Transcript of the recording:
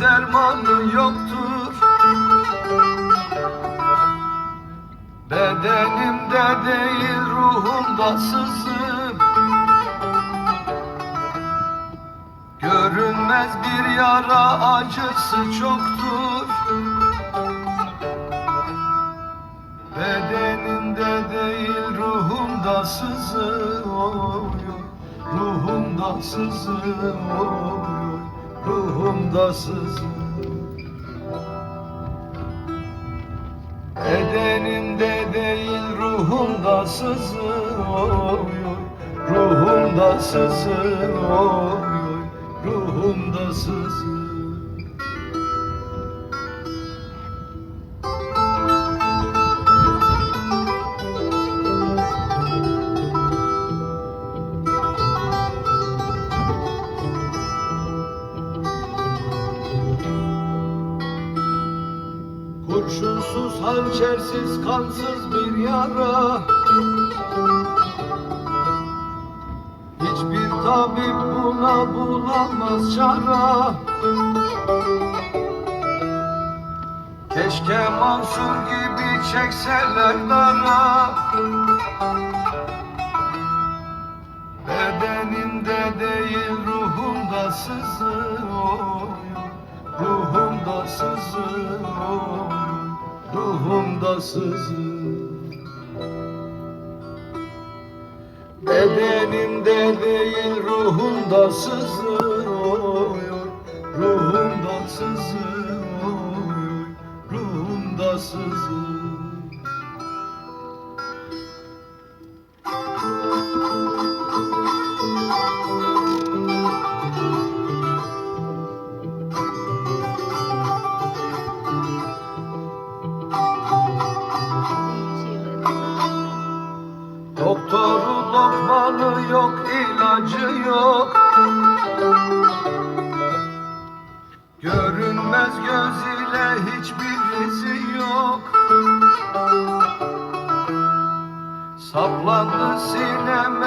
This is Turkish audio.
dermanı yoktur. Bedenimde değil ruhumda sızıp Görünmez bir yara acısı çoktur. Bedenimde değil ruhumda sızıyor Ruhumda sızıyor Ruhumda sızıyor Bedenimde değil ruhumda sızıyor Ruhumda sızıyor Ruhumda sızıyor Kurşunsuz, hançersiz, kansız bir yara. Hiçbir tabip buna bulamaz çara. Keşke Mansur gibi çekseler dara. Bedenimde değil ruhumda sızıyor Ruhumda sızıyor Ruhumda sızıyor Bedenimde değil ruhumda sızıyor Ruhumda sızıyor Ruhumda sızıyor Doktoru lokmanı yok, ilacı yok. Görünmez göz ile hiçbir izi yok. Saplandı sineme